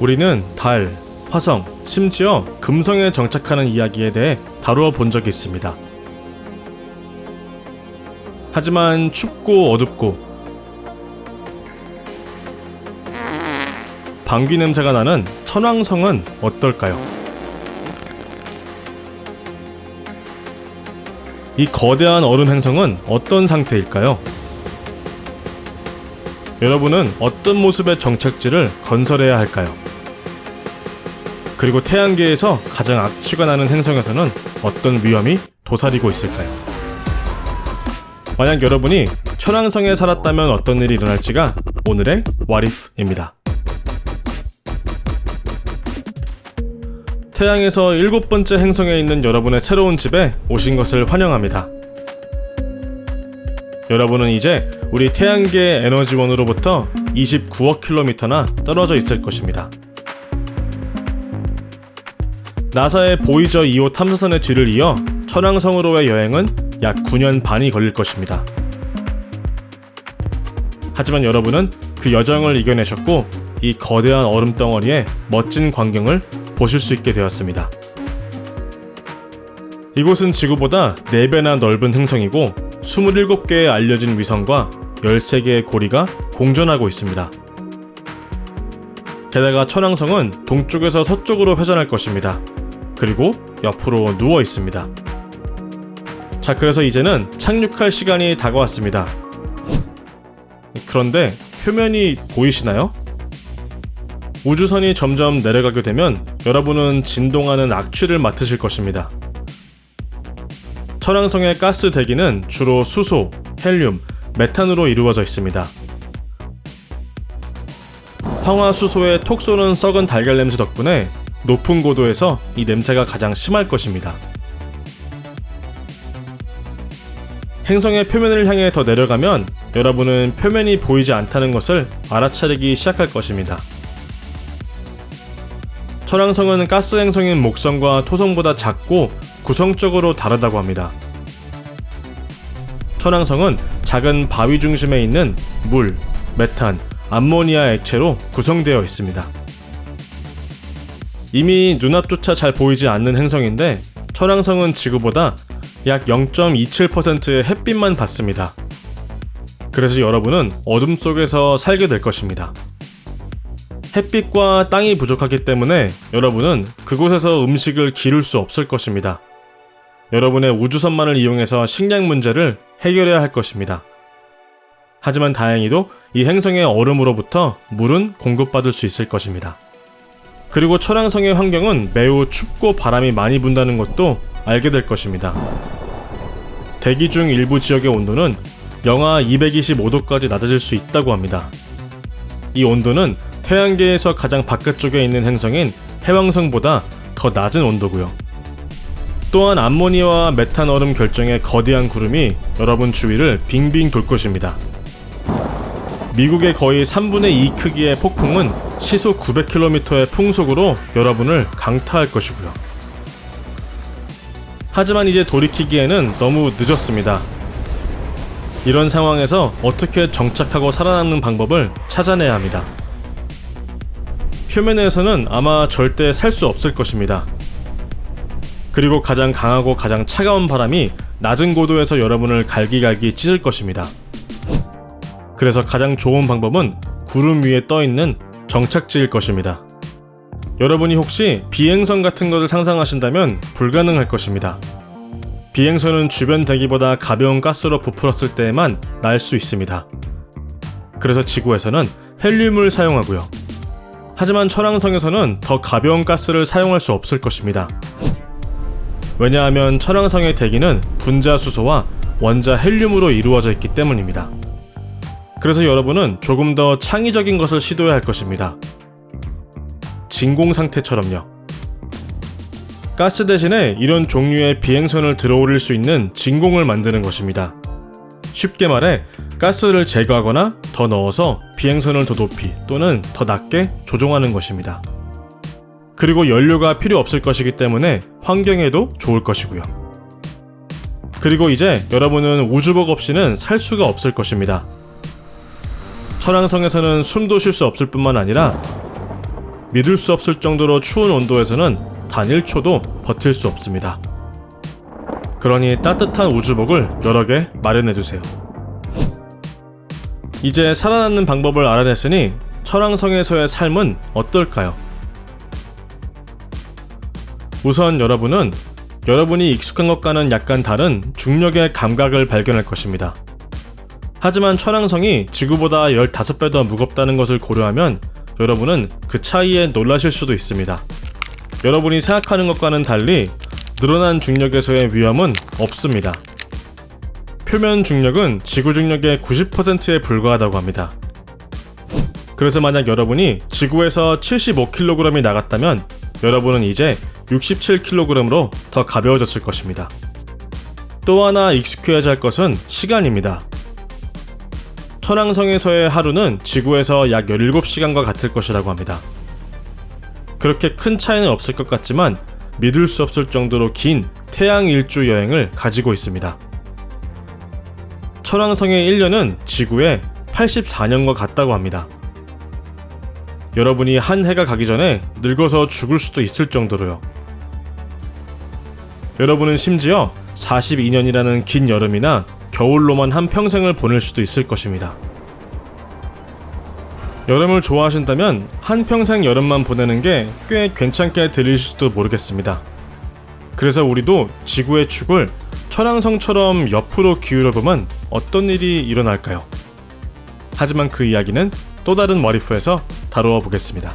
우리는 달, 화성, 심지어 금성에 정착하는 이야기에 대해 다루어 본 적이 있습니다. 하지만 춥고 어둡고 방귀 냄새가 나는 천왕성은 어떨까요? 이 거대한 얼음 행성은 어떤 상태일까요? 여러분은 어떤 모습의 정착지를 건설해야 할까요? 그리고 태양계에서 가장 악취가 나는 행성에서는 어떤 위험이 도사리고 있을까요? 만약 여러분이 천왕성에 살았다면 어떤 일이 일어날지가 오늘의 와리프입니다. 태양에서 일곱 번째 행성에 있는 여러분의 새로운 집에 오신 것을 환영합니다. 여러분은 이제 우리 태양계의 에너지원으로부터 29억 킬로미터나 떨어져 있을 것입니다. 나사의 보이저 2호 탐사선의 뒤를 이어 천왕성으로의 여행은 약 9년 반이 걸릴 것입니다. 하지만 여러분은 그 여정을 이겨내셨고 이 거대한 얼음 덩어리의 멋진 광경을 보실 수 있게 되었습니다. 이곳은 지구보다 4배나 넓은 행성이고 27개의 알려진 위성과 13개의 고리가 공존하고 있습니다. 게다가 천왕성은 동쪽에서 서쪽으로 회전할 것입니다. 그리고 옆으로 누워 있습니다. 자, 그래서 이제는 착륙할 시간이 다가왔습니다. 그런데 표면이 보이시나요? 우주선이 점점 내려가게 되면 여러분은 진동하는 악취를 맡으실 것입니다. 천왕성의 가스 대기는 주로 수소, 헬륨, 메탄으로 이루어져 있습니다. 황화수소의 톡 쏘는 썩은 달걀 냄새 덕분에 높은 고도에서 이 냄새가 가장 심할 것입니다. 행성의 표면을 향해 더 내려가면 여러분은 표면이 보이지 않다는 것을 알아차리기 시작할 것입니다. 천왕성은 가스 행성인 목성과 토성보다 작고 구성적으로 다르다고 합니다. 천왕성은 작은 바위 중심에 있는 물, 메탄, 암모니아 액체로 구성되어 있습니다. 이미 눈앞조차 잘 보이지 않는 행성인데 천왕성은 지구보다 약 0.27%의 햇빛만 받습니다. 그래서 여러분은 어둠 속에서 살게 될 것입니다. 햇빛과 땅이 부족하기 때문에 여러분은 그곳에서 음식을 기를 수 없을 것입니다. 여러분의 우주선만을 이용해서 식량 문제를 해결해야 할 것입니다. 하지만 다행히도 이 행성의 얼음으로부터 물은 공급받을 수 있을 것입니다. 그리고 천왕성의 환경은 매우 춥고 바람이 많이 분다는 것도 알게 될 것입니다. 대기 중 일부 지역의 온도는 영하 225도까지 낮아질 수 있다고 합니다. 이 온도는 태양계에서 가장 바깥쪽에 있는 행성인 해왕성보다 더 낮은 온도고요. 또한 암모니아와 메탄 얼음 결정의 거대한 구름이 여러분 주위를 빙빙 돌 것입니다. 미국의 거의 3분의 2 크기의 폭풍은 시속 900km의 풍속으로 여러분을 강타할 것이고요. 하지만 이제 돌이키기에는 너무 늦었습니다. 이런 상황에서 어떻게 정착하고 살아남는 방법을 찾아내야 합니다. 표면에서는 아마 절대 살 수 없을 것입니다. 그리고 가장 강하고 가장 차가운 바람이 낮은 고도에서 여러분을 갈기갈기 찢을 것입니다. 그래서 가장 좋은 방법은 구름 위에 떠 있는 정착지일 것입니다. 여러분이 혹시 비행선 같은 것을 상상하신다면 불가능할 것입니다. 비행선은 주변 대기보다 가벼운 가스로 부풀었을 때에만 날 수 있습니다. 그래서 지구에서는 헬륨을 사용하고요. 하지만 천왕성에서는 더 가벼운 가스를 사용할 수 없을 것입니다. 왜냐하면 천왕성의 대기는 분자 수소와 원자 헬륨으로 이루어져 있기 때문입니다. 그래서 여러분은 조금 더 창의적인 것을 시도해야 할 것입니다. 진공 상태처럼요. 가스 대신에 이런 종류의 비행선을 들어올릴 수 있는 진공을 만드는 것입니다. 쉽게 말해 가스를 제거하거나 더 넣어서 비행선을 더 높이 또는 더 낮게 조종하는 것입니다. 그리고 연료가 필요 없을 것이기 때문에 환경에도 좋을 것이고요. 그리고 이제 여러분은 우주복 없이는 살 수가 없을 것입니다. 천왕성에서는 숨도 쉴 수 없을 뿐만 아니라 믿을 수 없을 정도로 추운 온도에서는 단 1초도 버틸 수 없습니다. 그러니 따뜻한 우주복을 여러 개 마련해 주세요. 이제 살아남는 방법을 알아냈으니 철왕성에서의 삶은 어떨까요? 우선 여러분은 여러분이 익숙한 것과는 약간 다른 중력의 감각을 발견할 것입니다. 하지만 철왕성이 지구보다 15배 더 무겁다는 것을 고려하면 여러분은 그 차이에 놀라실 수도 있습니다. 여러분이 생각하는 것과는 달리 늘어난 중력에서의 위험은 없습니다. 표면 중력은 지구 중력의 90%에 불과하다고 합니다. 그래서 만약 여러분이 지구에서 75kg이 나갔다면 여러분은 이제 67kg으로 더 가벼워졌을 것입니다. 또 하나 익숙해야지 할 것은 시간입니다. 천왕성에서의 하루는 지구에서 약 17시간과 같을 것이라고 합니다. 그렇게 큰 차이는 없을 것 같지만 믿을 수 없을 정도로 긴 태양 일주 여행을 가지고 있습니다. 천왕성의 1년은 지구의 84년과 같다고 합니다. 여러분이 한 해가 가기 전에 늙어서 죽을 수도 있을 정도로요. 여러분은 심지어 42년이라는 긴 여름이나 겨울로만 한 평생을 보낼 수도 있을 것입니다. 여름을 좋아하신다면 한 평생 여름만 보내는 게 꽤 괜찮게 들리실지도 모르겠습니다. 그래서 우리도 지구의 축을 천왕성처럼 옆으로 기울여 보면 어떤 일이 일어날까요? 하지만 그 이야기는 또 다른 머리프에서 다루어 보겠습니다.